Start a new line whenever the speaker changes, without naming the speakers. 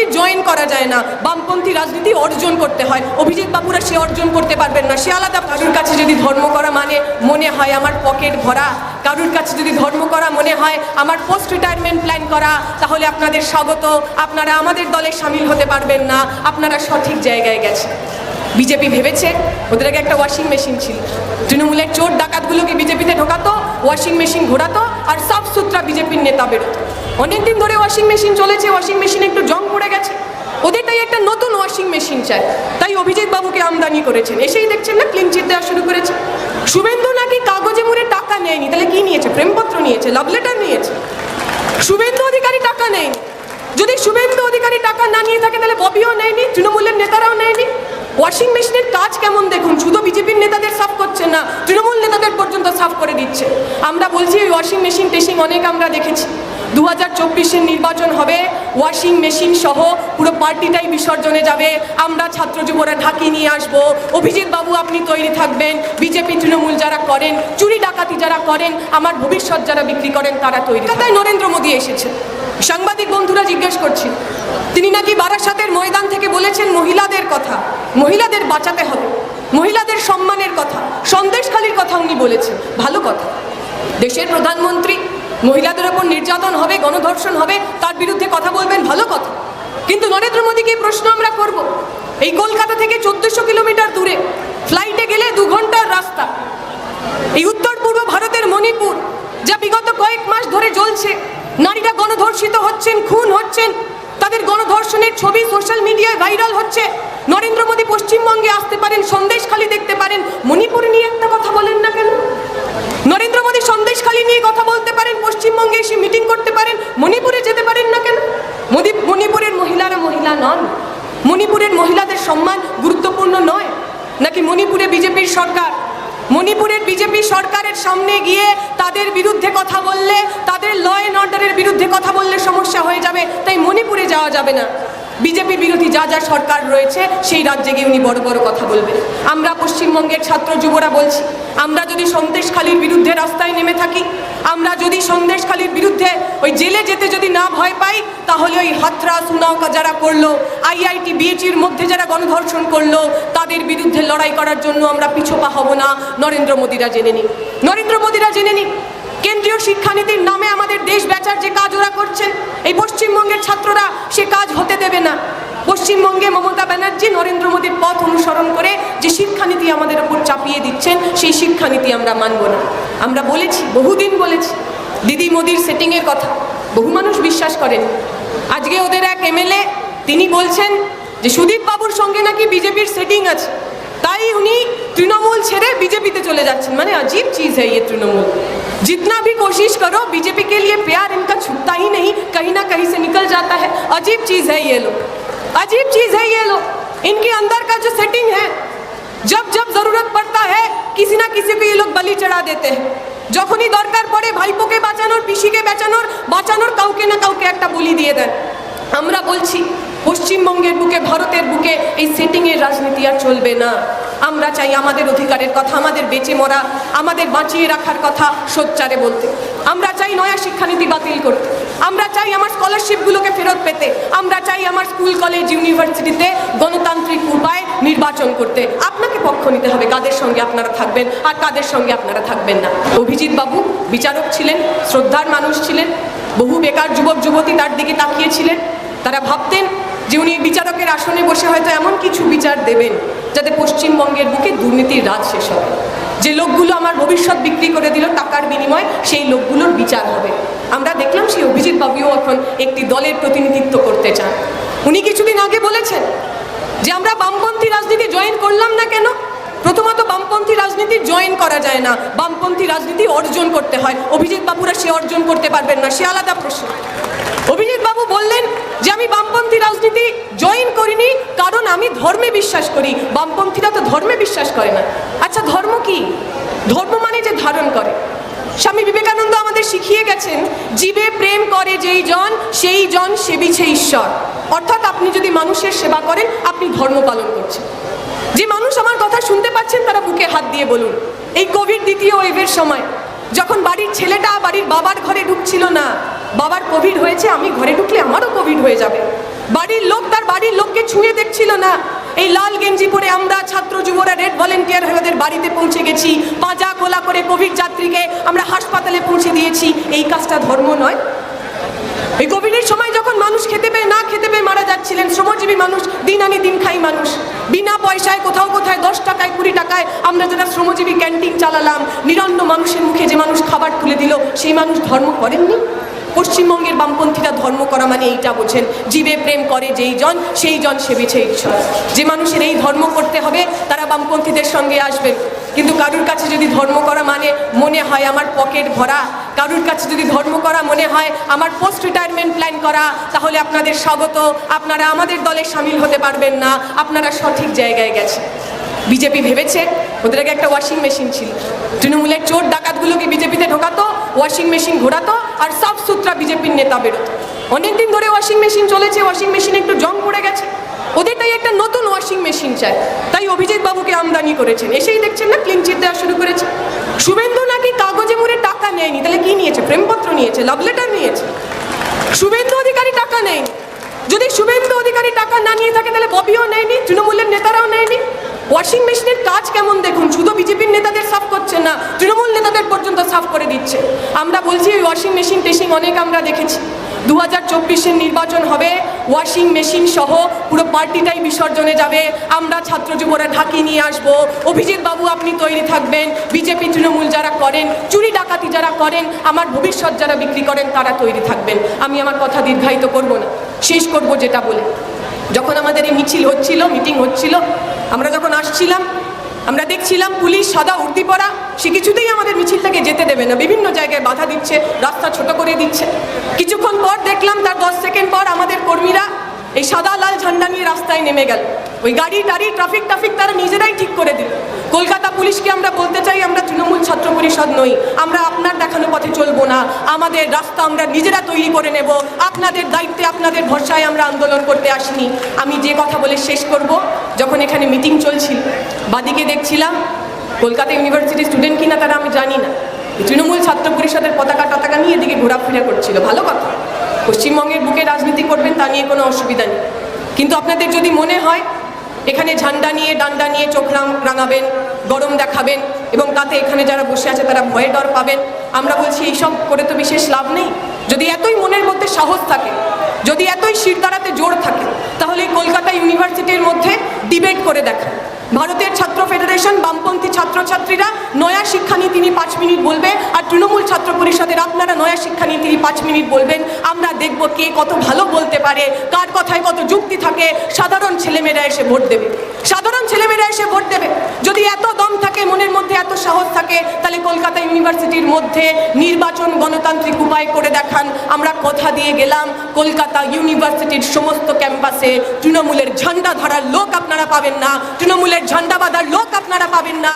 রাজনীতি জয়েন করা যায় না। বামপন্থী রাজনীতি অর্জন করতে হয়। অভিজিৎ বাবুরা সে অর্জন করতে পারবেন না। সে আলাদা কারুর কাছে যদি ধর্ম করা মানে মনে হয় আমার পকেট ভরা, কারুর কাছে যদি ধর্ম করা মনে হয় আমার পোস্ট রিটায়ারমেন্ট প্ল্যান করা, তাহলে আপনাদের স্বাগত। আপনারা আমাদের দলে সামিল হতে পারবেন না। আপনারা সঠিক জায়গায় গেছেন। বিজেপি ভেবেছে, ওদের আগে একটা ওয়াশিং মেশিন ছিল। তৃণমূলের চোর ডাকাতগুলোকে বিজেপিতে ঢোকাতো ওয়াশিং মেশিন ঘোরাতো, আর সাফ সুতরা বিজেপির নেতা বেরোতো। অনেকদিন ধরে ওয়াশিং মেশিন চলেছে ওয়াশিং মেশিন একটু জং পড়ে গেছে। ওদেরটাই একটা নতুন ওয়াশিং মেশিন চায় তাই অভিজিৎ বাবুকে আমদানি করেছেন। এসেই দেখছেন না ক্লিন চিট দেওয়া শুরু করেছে। শুভেন্দু নাকি কাগজে মুড়ে টাকা নেয়নি, তাহলে কি নিয়েছে? প্রেমপত্র নিয়েছে লাভ লেটার নিয়েছে। শুভেন্দু অধিকারী টাকা নেয়নি। যদি শুভেন্দু অধিকারী টাকা না নিয়ে থাকে, তাহলে ববিও নেয়নি, তৃণমূলের নেয়নি ওয়াশিং মেশিনের কাজ কেমন দেখুন? শুধু বিজেপির নেতাদের সাফ করছে না, তৃণমূল নেতাদের পর্যন্ত সাফ করে দিচ্ছে। আমরা বলছি ওই ওয়াশিং মেশিন, টেশিং অনেক আমরা দেখেছি। দু হাজার চব্বিশের নির্বাচন হবে, ওয়াশিং মেশিন সহ পুরো পার্টিটাই বিসর্জনে যাবে। আমরা ছাত্র যুবরা ঢাকি নিয়ে আসব। অভিজিৎ বাবু, আপনি তৈরি থাকবেন। বিজেপি, তৃণমূল যারা করেন, চুরি ডাকাতি যারা করেন, আমার ভবিষ্যৎ যারা বিক্রি করেন, তারা তৈরি তাই নরেন্দ্র মোদী এসেছে। সাংবাদিক বন্ধুরা জিজ্ঞেস করছি, তিনি নাকি বারাসাতের ময়দান থেকে বলেছেন মহিলাদের কথা? মহিলাদের বাঁচাতে হবে। মহিলাদের সম্মানের কথা, সন্দেশখালির কথা উনি বলেছেন। ভালো কথা। দেশের প্রধানমন্ত্রী, মহিলাদের ওপর নির্যাতন হবে, গণধর্ষণ হবে, তার বিরুদ্ধে কথা বলবেন, ভালো কথা। কিন্তু নরেন্দ্র মোদীকে প্রশ্ন আমরা করব। এই কলকাতা থেকে চোদ্দশো কিলোমিটার দূরে ফ্লাইটে গেলে দু ঘণ্টার রাস্তা। এই উত্তর পূর্ব ভারতের মণিপুর, যা বিগত কয়েক মাস ধরে জ্বলছে। নারীরা গণধর্ষিত হচ্ছেন, খুন হচ্ছেন। তাদের গণধর্ষণের ছবি সোশ্যাল মিডিয়ায় ভাইরাল হচ্ছে। নরেন্দ্র মোদী পশ্চিমবঙ্গে আসতে পারেন, সন্দেশখালি দেখতে পারেন। মণিপুর নিয়ে একটা কথা বলেন না কেন? নরেন্দ্র মোদী সন্দেশখালি নিয়ে কথা বলতে পারেন, পশ্চিমবঙ্গে এসে মিটিং করতে পারেন, মণিপুরে যেতে পারেন না কেন? মোদী মণিপুরের মহিলারা মহিলা নন। মণিপুরের মহিলাদের সম্মান গুরুত্বপূর্ণ নয়। নাকি মণিপুরে বিজেপির সরকার? মণিপুরের বিজেপি সরকারের সামনে গিয়ে তাদের বিরুদ্ধে কথা বললে, তাদের ল অ্যান্ড অর্ডারের বিরুদ্ধে কথা বললে সমস্যা হয়ে যাবে, তাই মণিপুরে যাওয়া যাবে না। বিজেপি বিরোধী যা যা সরকার রয়েছে, সেই রাজ্যে গিয়ে উনি বড় বড় কথা বলবেন। আমরা পশ্চিমবঙ্গের ছাত্র যুবরা বলছি, আমরা যদি সন্দেশখালির বিরুদ্ধে রাস্তায় নেমে থাকি, আমরা যদি সন্দেশখালির বিরুদ্ধে ওই জেলে যেতে যদি না ভয় পাই, তাহলে ওই হাতরা সুনাওকা যারা করল, আইআইটি বিএচির মধ্যে যারা গণধর্ষণ করল, তাদের বিরুদ্ধে লড়াই করার জন্য আমরা পিছোপা হব না। নরেন্দ্র মোদীরা জেনে নিন। নরেন্দ্র মোদীরা জেনে নিন। কেন্দ্রীয় শিক্ষানীতির নামে আমাদের দেশ বেচার যে কাজ ওরা করছেন এই পশ্চিমবঙ্গের ছাত্ররা সে কাজ হতে দেবে না। পশ্চিমবঙ্গে মমতা ব্যানার্জি নরেন্দ্র মোদীর পথ অনুসরণ করে যে শিক্ষানীতি আমাদের উপর চাপিয়ে দিচ্ছেন, সেই শিক্ষানীতি আমরা মানব না। আমরা বলেছি, বহুদিন বলেছি, দিদি মোদির সেটিংয়ের কথা। বহু মানুষ বিশ্বাস করেন। আজকে ওদের এক এমএলএ, তিনি বলছেন যে সুদীপ বাবুর সঙ্গে নাকি বিজেপির সেটিং আছে। তাই উনি তৃণমূল ছেড়ে বিজেপিতে চলে যাচ্ছেন। মানে আজীব চিজ হ্যাঁ তৃণমূল। जितना भी कोशिश करो बीजेपी के लिए प्यार इनका छुपता ही नहीं कहीं ना कहीं से निकल जाता है अजीब चीज है ये लोग अजीब चीज है ये लोग इनके अंदर का जो सेटिंग है जब जब जरूरत पड़ता है किसी ना किसी को ये लोग बलि चढ़ा देते हैं যখনই দরকার পড়ে ভাইপোকে বাঁচানোর পিসিকে বাঁচানোর বাঁচানোর কাউকে না কাউকে একটা বলি দিয়ে দেন আমরা বলছি পশ্চিমবঙ্গের বুকে, ভারতের বুকে এই সেটিংয়ের রাজনীতি আর চলবে না। আমরা চাই আমাদের অধিকারের কথা, আমাদের বেঁচে মরা, আমাদের বাঁচিয়ে রাখার কথা সোচ্চারে বলতে। আমরা চাই নয়া শিক্ষানীতি বাতিল করতে। আমরা চাই আমার স্কলারশিপগুলোকে ফেরত পেতে। আমরা চাই আমার স্কুল কলেজ ইউনিভার্সিটিতে গণতান্ত্রিক উপায় নির্বাচন করতে। আপনাকে পক্ষ নিতে হবে, কাদের সঙ্গে আপনারা থাকবেন আর কাদের সঙ্গে আপনারা থাকবেন না। অভিজিৎ বাবু বিচারক ছিলেন, শ্রদ্ধার মানুষ ছিলেন, বহু বেকার যুবক, যুবতী তার দিকে তাকিয়েছিলেন তারা ভাবতেন যে উনি বিচারকের আসনে বসে হয়তো এমন কিছু বিচার দেবেন যাতে পশ্চিমবঙ্গের বুকে দুর্নীতির রাজ শেষ হবে। যে লোকগুলো আমার ভবিষ্যৎ বিক্রি করে দিল টাকার বিনিময়, সেই লোকগুলোর বিচার হবে। আমরা দেখলাম সেই অভিজিৎ বাবুও এখন একটি দলের প্রতিনিধিত্ব করতে চান। উনি কিছুদিন আগে বলেছেন যে আমরা বামপন্থী রাজনীতি জয়েন করলাম না কেন? প্রথমত বামপন্থী রাজনীতি জয়েন করা যায় না। বামপন্থী রাজনীতি অর্জন করতে হয়। অভিজিৎ বাবুরা সে অর্জন করতে পারবেন না, সে আলাদা প্রশ্ন। অভিজিৎ বাবু বললেন যে আমি বামপন্থী রাজনীতি জয়েন করিনি, কারণ আমি ধর্মে বিশ্বাস করি। বামপন্থীরা তো ধর্মে বিশ্বাস করে না। আচ্ছা ধর্ম কি? ধর্ম মানে যে ধারণ করে। স্বামী বিবেকানন্দ আমাদের শিখিয়ে গেছেন, জীবে প্রেম করে যেই জন, সেই জন সেবিছে ঈশ্বর। অর্থাৎ আপনি যদি মানুষের সেবা করেন, আপনি ধর্ম পালন করছেন। যে মানুষ আমার কথা শুনতে পাচ্ছেন, তারা বুকে হাত দিয়ে বলুন, এই কোভিড দ্বিতীয় ওয়েভের সময় যখন বাড়ির ছেলেটা বাড়ির বাবার ঘরে ঢুকছিল না, বাবার কোভিড হয়েছে, আমি ঘরে ঢুকলে আমারও কোভিড হয়ে যাবে। বাড়ির লোক তার বাড়ির লোককে ছুঁয়ে দেখছিল না। এই লাল গেঞ্জি পরে আমরা ছাত্র যুবরা, রেড ভলেন্টিয়ার হয়ে ওদের বাড়িতে পৌঁছে গেছি। পাঁজা কোলা করে কোভিড যাত্রীকে আমরা হাসপাতালে পৌঁছে দিয়েছি। এই কাজটা ধর্ম নয় এই কোভিডের সময় যখন মানুষ খেতে পেয়ে না খেতে যাচ্ছিলেন শ্রমজীবী মানুষ দিন আনি দিন খাই মানুষ। বিনা পয়সায় কোথাও কোথায় দশ টাকায়, কুড়ি টাকায় আমরা যারা শ্রমজীবী ক্যান্টিন চালালাম, নিরন্ন মানুষের মুখে যে মানুষ খাবার তুলে দিল, সেই মানুষ ধর্ম করেননি? পশ্চিমবঙ্গের বামপন্থীরা ধর্ম করা মানে এইটা বোঝেন, জীবে প্রেম করে যেই জন, সেই জন সেবিছে ঈশ্বর। যে মানুষের এই ধর্ম করতে হবে, তারা বামপন্থীদের সঙ্গে আসবেন। কিন্তু কারুর কাছে যদি ধর্ম করা মানে মনে হয় আমার পকেট ভরা, কারুর কাছে যদি ধর্ম করা মনে হয়, আমার পোস্ট রিটায়ারমেন্ট প্ল্যান করা, তাহলে আপনাদের স্বাগত। আপনারা আমাদের দলে সামিল হতে পারবেন না, আপনারা সঠিক জায়গায় গেছে বিজেপি ভেবেছে ওদের আগে একটা ওয়াশিং মেশিন ছিল। তৃণমূলের চোর ডাকাতগুলোকে বিজেপিতে ঢোকাতো ওয়াশিং মেশিন ঘোরাতো আর সব সূত্রা বিজেপির নেতা বেরোতো। অনেকদিন ধরে ওয়াশিং মেশিন চলেছে ওয়াশিং মেশিনে একটু জং পড়ে গেছে। ওদের তাই একটা নতুন ওয়াশিং মেশিন চায় তাই অভিজিৎ বাবুকে আমদানি করেছেন। এসেই দেখছেন না ক্লিন চিট দেওয়া শুরু করেছে। শুভেন্দু নাকি কাগজে মুড়ে টাকা নেয়নি? তাহলে কি নিয়েছে? প্রেমপত্র নিয়েছে লাভ লেটার নিয়েছে। শুভেন্দু অধিকারী টাকা নেয়নি। যদি শুভেন্দু অধিকারী টাকা না নিয়ে থাকে, তাহলে ববিও নেয়নি, তৃণমূলের নেতারাও নেয়নি। ওয়াশিং মেশিনের কাজ কেমন দেখুন? শুধু বিজেপির নেতাদের সাফ করছে না, তৃণমূল নেতাদের পর্যন্ত সাফ করে দিচ্ছে। আমরা বলছি ওই ওয়াশিং মেশিন, টেশিং অনেক আমরা দেখেছি। দু হাজার চব্বিশের নির্বাচন হবে, ওয়াশিং মেশিন সহ পুরো পার্টিটাই বিসর্জনে যাবে। আমরা ছাত্র যুবরা ঢাকি নিয়ে আসব। অভিজিৎ বাবু, আপনি তৈরি থাকবেন। বিজেপি, তৃণমূল যারা করেন, চুরি ডাকাতি যারা করেন, আমার ভবিষ্যৎ যারা বিক্রি করেন, তারা তৈরি থাকবেন। আমি আমার কথা দীর্ঘায়িত করব না। শেষ করব যেটা বলে। যখন আমাদের এই মিছিল হচ্ছিল, মিটিং হচ্ছিল, আমরা যখন আসছিলাম, আমরা দেখছিলাম পুলিশ সাদা উর্দি পরা, সে কিছুতেই আমাদের মিছিলটাকে যেতে দেবে না। বিভিন্ন জায়গায় বাধা দিচ্ছে, রাস্তা ছোট করে দিচ্ছে। কিছুক্ষণ পর দেখলাম, তার দশ সেকেন্ড পর আমাদের কর্মীরা এই সাদা লাল ঝান্ডা নিয়ে রাস্তায় নেমে গেল। ওই গাড়ি টাড়ি ট্রাফিক ট্রাফিক তারা নিজেরাই ঠিক করে দিল। কলকাতা পুলিশকে আমরা বলতে চাই, আমরা তৃণমূল ছাত্র পরিষদ নই। আমরা আপনার দেখানো পথে চলবো না। আমাদের রাস্তা আমরা নিজেরা তৈরি করে নেব। আপনাদের দায়িত্বে, আপনাদের ভরসায় আমরা আন্দোলন করতে আসিনি। আমি যে কথা বলে শেষ করব, যখন এখানে মিটিং চলছিল, বাদিকে দেখছিলাম, কলকাতা ইউনিভার্সিটির স্টুডেন্ট কিনা তারা আমি জানি না। তৃণমূল ছাত্র পরিষদের পতাকা টতাকা নিয়ে এদিকে ঘোরাফেরা করছিল। ভালো কথা। পশ্চিমবঙ্গের বুকে রাজনীতি করবেন, তা নিয়ে কোনো অসুবিধা নেই। কিন্তু আপনাদের যদি মনে হয় এখানে ঝান্ডা নিয়ে, ডান্ডা নিয়ে চোখ রাঙাবেন, গরম দেখাবেন এবং তাতে এখানে যারা বসে আছে তারা ভয়ে ডর পাবেন। আমরা বলছি, এইসব করে তো বিশেষ লাভ নেই। যদি এতই মনের মধ্যে সাহস থাকে, যদি এতই শিরদাঁড়াতে জোর থাকে, তাহলে কলকাতা ইউনিভার্সিটির মধ্যে ডিবেট করে দেখা ভারতের ছাত্র ফেডারেশন ছাত্রছাত্রীরা, নয়া শিক্ষানীতি নিয়ে পাঁচ মিনিট বলবে, আর তৃণমূল ছাত্র পরিষদের আপনারা নয়া শিক্ষানীতি নিয়ে পাঁচ মিনিট বলবেন। আমরা দেখব কে কত ভালো বলতে পারে, কার কথায় কত যুক্তি থাকে। সাধারণ ছেলেমেয়েরা এসে ভোট দেবে। সাধারণ ছেলেমেয়েরা এসে ভোট দেবে। যদি এত দম থাকে, মনের মধ্যে এত সাহস থাকে, তাহলে কলকাতা ইউনিভার্সিটির মধ্যে নির্বাচন গণতান্ত্রিক উপায় করে দেখান। আমরা কথা দিয়ে গেলাম, কলকাতা ইউনিভার্সিটির সমস্ত ক্যাম্পাসে তৃণমূলের ঝান্ডা ধরার লোক আপনারা পাবেন না। তৃণমূলের ঝান্ডা বাঁধার লোক আপনারা পাবেন না।